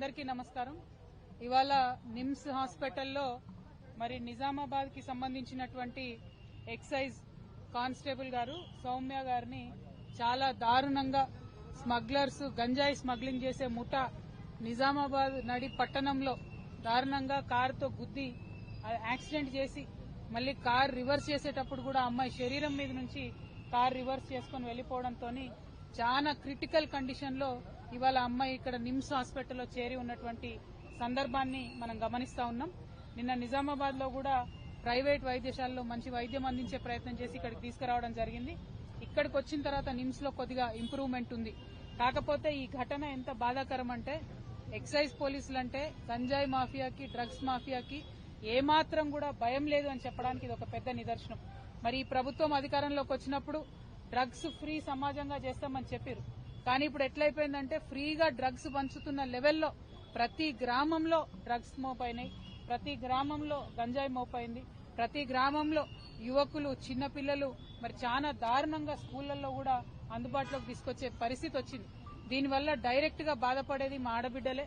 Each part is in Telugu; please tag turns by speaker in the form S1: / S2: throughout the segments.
S1: అందరికీ నమస్కారం. ఇవాళ నిమ్స్ హాస్పిటల్లో మరి నిజామాబాద్కి సంబంధించినటువంటి ఎక్సైజ్ కానిస్టేబుల్ గారు సౌమ్య గారిని చాలా దారుణంగా స్మగ్లర్స్ గంజాయి స్మగ్లింగ్ చేసే ముఠ నిజామాబాద్ నడి పట్టణంలో దారుణంగా కారుతో గుద్ది యాక్సిడెంట్ చేసి మళ్ళీ కార్ రివర్స్ చేసేటప్పుడు కూడా అమ్మాయి శరీరం మీద నుంచి కార్ రివర్స్ చేసుకుని వెళ్ళిపోవడంతో చాలా క్రిటికల్ కండిషన్లో ఇవాళ అమ్మాయి ఇక్కడ నిమ్స్ హాస్పిటల్లో చేరి ఉన్నటువంటి సందర్భాన్ని మనం గమనిస్తా ఉన్నాం. నిన్న నిజామాబాద్లో కూడా ప్రైవేట్ వైద్యశాలలో మంచి వైద్యం అందించే ప్రయత్నం చేసి ఇక్కడికి తీసుకురావడం జరిగింది. ఇక్కడికి వచ్చిన తర్వాత నిమ్స్లో కొద్దిగా ఇంప్రూవ్మెంట్ ఉంది. కాకపోతే ఈ ఘటన ఎంత బాధాకరం అంటే ఎక్సైజ్ పోలీసులు అంటే గంజాయి మాఫియాకి డ్రగ్స్ మాఫియాకి ఏమాత్రం కూడా భయం లేదు అని చెప్పడానికి ఇది ఒక పెద్ద నిదర్శనం. మరి ఈ ప్రభుత్వం అధికారంలోకి వచ్చినప్పుడు డ్రగ్స్ ఫ్రీ సమాజంగా చేస్తామని చెప్పారు కానీ ఇప్పుడు ఎట్లయిపోయిందంటే ఫ్రీగా డ్రగ్స్ పంచుతున్న లెవెల్లో ప్రతి గ్రామంలో డ్రగ్స్ మోపైనాయి. ప్రతి గ్రామంలో గంజాయి మోపైంది. ప్రతి గ్రామంలో యువకులు చిన్నపిల్లలు మరి చాలా దారుణంగా స్కూళ్ళలో కూడా అందుబాటులోకి తీసుకొచ్చే పరిస్థితి వచ్చింది. దీనివల్ల డైరెక్ట్గా బాధపడేది మా ఆడబిడ్డలే.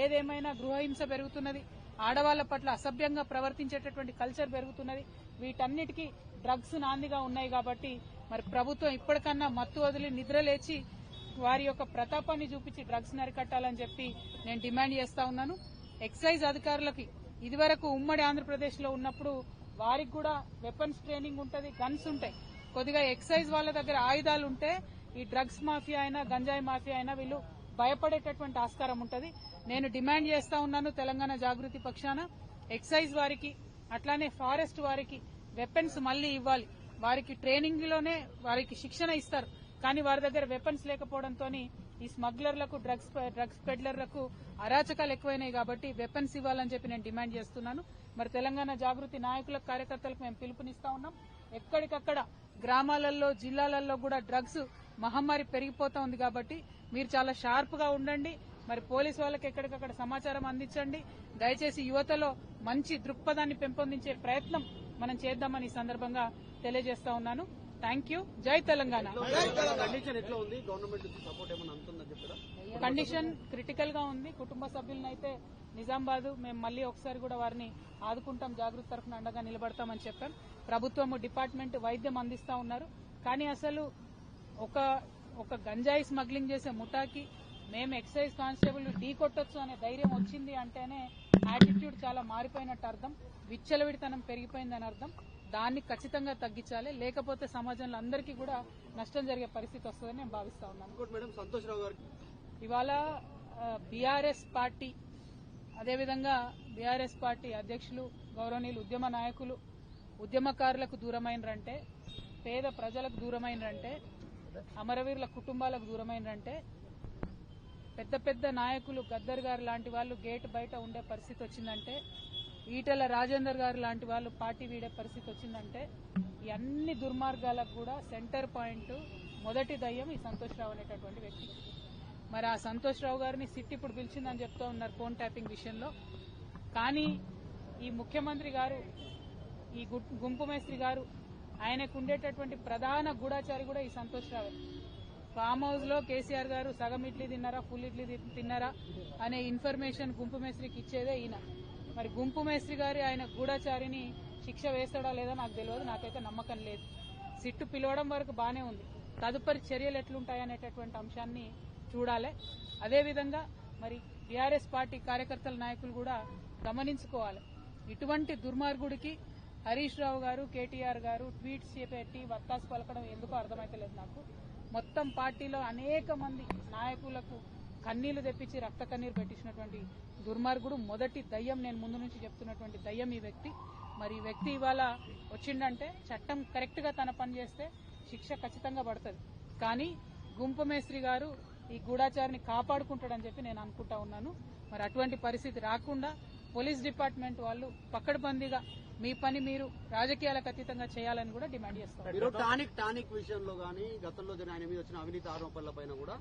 S1: ఏదేమైనా గృహహింస పెరుగుతున్నది. ఆడవాళ్ళ పట్ల అసభ్యంగా ప్రవర్తించేటటువంటి కల్చర్ పెరుగుతున్నది. వీటన్నిటికీ డ్రగ్స్ నాందిగా ఉన్నాయి కాబట్టి మరి ప్రభుత్వం ఇప్పటికన్నా మత్తు వదిలి నిద్ర లేచి వారి యొక్క ప్రతాపాన్ని చూపించి డ్రగ్స్ నరికట్టాలని చెప్పి నేను డిమాండ్ చేస్తా ఉన్నాను. ఎక్సైజ్ అధికారులకి ఇదివరకు ఉమ్మడి ఆంధ్రప్రదేశ్లో ఉన్నప్పుడు వారికి కూడా వెపన్స్ ట్రైనింగ్ ఉంటుంది గన్స్ ఉంటాయి. కొద్దిగా ఎక్సైజ్ వాళ్ళ దగ్గర ఆయుధాలు ఉంటే ఈ డ్రగ్స్ మాఫియా అయినా గంజాయి మాఫియా అయినా వీళ్ళు భయపడేటటువంటి ఆస్కారం ఉంటుంది. నేను డిమాండ్ చేస్తా ఉన్నాను తెలంగాణ జాగృతి పక్షాన. ఎక్సైజ్ వారికి అట్లానే ఫారెస్ట్ వారికి వెపన్స్ మళ్ళీ ఇవ్వాలి. వారికి ట్రైనింగ్లోనే వారికి శిక్షణ ఇస్తారు. కానీ వారి దగ్గర వెపన్స్ లేకపోవడంతో ఈ స్మగ్లర్లకు డ్రగ్స్ డ్రగ్స్ పెడ్లర్లకు అరాచకాలు ఎక్కువైనాయి కాబట్టి వెపన్స్ ఇవ్వాలని చెప్పి నేను డిమాండ్ చేస్తున్నాను. మరి తెలంగాణ జాగృతి నాయకులకు కార్యకర్తలకు మేము పిలుపునిస్తా ఉన్నాం. ఎక్కడికక్కడ గ్రామాలలో జిల్లాలలో కూడా డ్రగ్స్ మహమ్మారి పెరిగిపోతా ఉంది కాబట్టి మీరు చాలా షార్ప్గా ఉండండి. మరి పోలీస్ వాళ్ళకి ఎక్కడికక్కడ సమాచారం అందించండి. దయచేసి యువతలో మంచి దృక్పథాన్ని పెంపొందించే ప్రయత్నం మనం చేద్దామని ఈ సందర్భంగా తెలియజేస్తా ఉన్నాను. థ్యాంక్ యూ జై తెలంగాణ
S2: కండిషన్ క్రిటికల్గా ఉంది.
S1: కుటుంబ సభ్యులను అయితే నిజామాబాద్ మేము మళ్ళీ ఒకసారి కూడా వారిని ఆదుకుంటాం. జాగృతి తరఫున అండగా నిలబడతామని చెప్పాం. ప్రభుత్వం డిపార్ట్మెంట్ వైద్యం అందిస్తా ఉన్నారు. కానీ అసలు ఒక ఒక గంజాయి స్మగ్లింగ్ చేసే ముఠాకి మేము ఎక్సైజ్ కానిస్టేబుల్ ఢీ కొట్టొచ్చు అనే ధైర్యం వచ్చింది అంటేనే యాటిట్యూడ్ చాలా మారిపోయినట్టు అర్థం. విచ్చలవిడితనం పెరిగిపోయిందని అర్థం. దాన్ని ఖచ్చితంగా తగ్గించాలి. లేకపోతే సమాజంలో అందరికీ కూడా నష్టం జరిగే పరిస్థితి వస్తుందని నేను భావిస్తా ఉన్నాను. ఇవాళ బీఆర్ఎస్ పార్టీ అదేవిధంగా బీఆర్ఎస్ పార్టీ అధ్యక్షులు గౌరవనీయులు ఉద్యమ నాయకులు ఉద్యమకారులకు దూరమైనరంటే పేద ప్రజలకు దూరమైనరంటే అమరవీరుల కుటుంబాలకు దూరమైనరంటే పెద్ద పెద్ద నాయకులు గద్దర్ గారు లాంటి వాళ్ళు గేట్ బయట ఉండే పరిస్థితి వచ్చిందంటే ఈటల రాజేందర్ గారు లాంటి వాళ్ళు పార్టీ వీడే పరిస్థితి వచ్చిందంటే ఈ అన్ని దుర్మార్గాలకు కూడా సెంటర్ పాయింట్ మొదటి దయ్యం ఈ సంతోష్ రావు అనేటటువంటి వ్యక్తి. మరి ఆ సంతోష్ రావు గారిని సిట్ ఇప్పుడు పిలిచిందని చెప్తూ ఉన్నారు ఫోన్ ట్యాపింగ్ విషయంలో. కానీ ఈ ముఖ్యమంత్రి గారు ఈ గు- గుంపు మేస్త్రి గారు ఆయనకు ఉండేటటువంటి ప్రధాన గూఢాచారి కూడా ఈ సంతోష్రావే ఫామ్ హౌస్లో కేసీఆర్ గారు సగం ఇడ్లీ తిన్నారా ఫుల్ ఇడ్లీ తిన్నారా అనే ఇన్ఫర్మేషన్ గుంపు మేస్త్రికి ఇచ్చేదే ఈయన. మరి గుంపు మేస్త్రి గారి ఆయన గూఢచారిని శిక్ష వేస్తాడా లేదా నాకు తెలియదు నాకైతే నమ్మకం లేదు. సిట్టు పిలవడం వరకు బానే ఉంది. తదుపరి చర్యలు ఎట్లుంటాయనేటటువంటి అంశాన్ని చూడాలి. అదేవిధంగా మరి టీఆర్ఎస్ పార్టీ కార్యకర్తల నాయకులు కూడా గమనించుకోవాలి. ఇటువంటి దుర్మార్గుడికి హరీష్ రావు గారు కేటీఆర్ గారు ట్వీట్స్ చేపెట్టి వత్తాసు పలకడం ఎందుకు అర్థమైతలేదు నాకు. మొత్తం పార్టీలో అనేక మంది నాయకులకు కన్నీళ్ళు తెప్పించి రక్త కన్నీరు పెట్టించినటువంటి దుర్మార్గుడు. మొదటి దయ్యం నేను ముందు నుంచి చెప్తున్నటువంటి దయ్యం ఈ వ్యక్తి. మరి ఈ వ్యక్తి ఇవాళ వచ్చిండంటే చట్టం కరెక్ట్గా తన పని చేస్తే శిక్ష ఖచ్చితంగా పడుతుంది. కానీ గుంపు మేస్త్రి గారు ఈ గూఢాచారిని కాపాడుకుంటాడని చెప్పి నేను అనుకుంటా ఉన్నాను. మరి అటువంటి పరిస్థితి రాకుండా పోలీస్ డిపార్ట్మెంట్ వాళ్ళు పక్కడబందీగా మీ పని మీరు రాజకీయాలకు అతీతంగా చేయాలని కూడా డిమాండ్ చేస్తాం
S2: మీరు టానిక్ టానిక్ విషయంలో గానీ గతంలో జరిగిన ఆయన మీద వచ్చిన అవినీతి ఆరోపణల పైన కూడా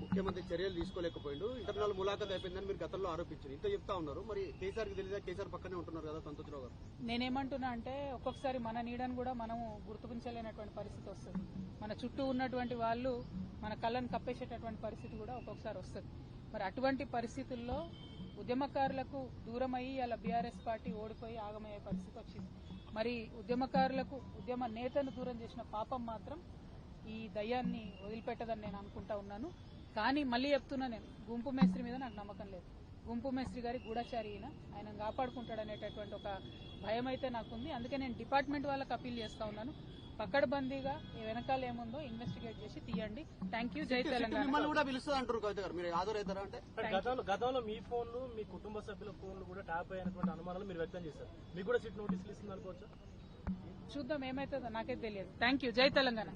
S2: ముఖ్యమంత్రి చర్యలు తీసుకోలేకపోయిండు. ఇంటర్నల్ ములాఖత్ అయిపోయిందని మీరు గతంలో ఆరోపించారు ఇంత చెప్తా ఉన్నారు. మరి కేసీఆర్కి తెలియదా? కేసీఆర్ పక్కనే ఉంటున్నారు కదా సంతోష్ రావు గారు.
S1: నేనేమంటున్నా అంటే ఒక్కొక్కసారి మన నీడను కూడా మనము గుర్తుపించలేనటువంటి పరిస్థితి వస్తుంది. మన చుట్టూ ఉన్నటువంటి వాళ్ళు మన కళ్ళను కప్పేసేటటువంటి పరిస్థితి కూడా ఒక్కొక్కసారి వస్తుంది. మరి అటువంటి పరిస్థితుల్లో ఉద్యమకారులకు దూరం అయ్యి అలా బీఆర్ఎస్ పార్టీ ఓడిపోయి ఆగమయ్యే పరిస్థితి వచ్చింది. మరి ఉద్యమకారులకు ఉద్యమ నేతను దూరం చేసిన పాపం మాత్రం ఈ దయ్యాన్ని వదిలిపెట్టదని నేను అనుకుంటా ఉన్నాను. కానీ మళ్ళీ చెప్తున్నా నేను గుంపు మేస్త్రి మీద నాకు నమ్మకం లేదు. గుంపు మేస్త్రి గారి గూఢచారి ఈయన. ఆయన కాపాడుకుంటాడు అనేటటువంటి ఒక భయం అయితే నాకుంది. అందుకే నేను డిపార్ట్మెంట్ వాళ్ళకి అప్పీల్ చేస్తా ఉన్నాను. పక్కడబందీగా ఈ వెనకాల ఏముందో ఇన్వెస్టిగేట్ చేసి తీయండి. థ్యాంక్ యూ జై తెలంగాణ.
S2: మిమ్మల్ని కూడా పిలుస్తుంది అంటారు కవిత గారు. మీరు హాజరవుతారా అంటే?
S3: గతంలో గతంలో మీ ఫోన్లు మీ కుటుంబ సభ్యుల ఫోన్లు కూడా ట్యాప్ అయినటువంటి అనుమానాలు మీరు వ్యక్తం చేశారు. మీకు కూడా సిట్ నోటీసులు ఇస్తుంది అనుకోవచ్చు
S1: చూద్దాం ఏమైతుందో నాకైతే తెలియదు. థ్యాంక్ యూ జై తెలంగాణ.